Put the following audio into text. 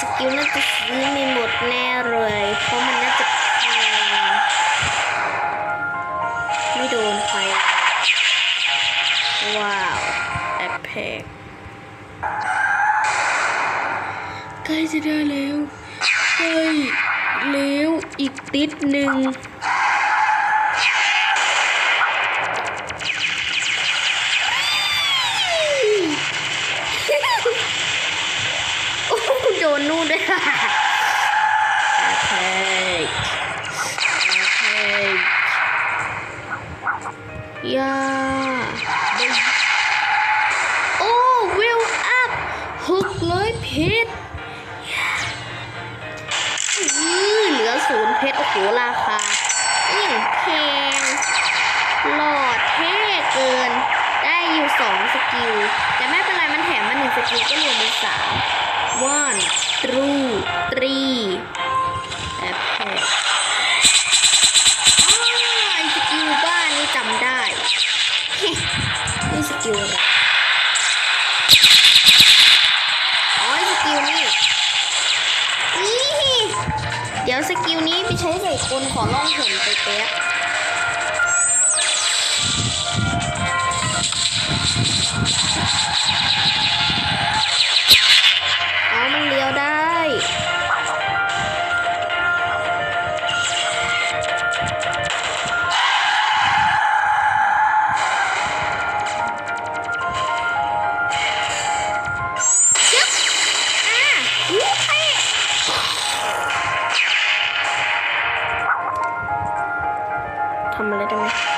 สกิลน่าจะซื้อไม่หมดแน่เลย เพราะมันน่าจะแพงไม่โดนใครเลยว้าวแอปแพกใกล้จะได้แล้วใกล้แล้วอีกติดหนึ่ง แอปแพกแอปแพกยาโอ้วิวอัพหกร้อยเพชรอือเหลือศูนย์เพชรโอ้โหราคาอย่างแพงหลอดเท่เกิน ได้อยู่สองสกิล แต่ไม่เป็นไรมันแถมมาหนึ่งสกิลก็รวมเป็นสาม one two three แอปแพกอ๋อไอสกิลบ้านนี่จำได้นี่สกิลอะไรอ๋อสกิลนี่นี่ เดี๋ยวสกิลนี้ไปใช้ใส่คนขอล่องเห็นไปแป๊บ ทำอะไรได้ไหม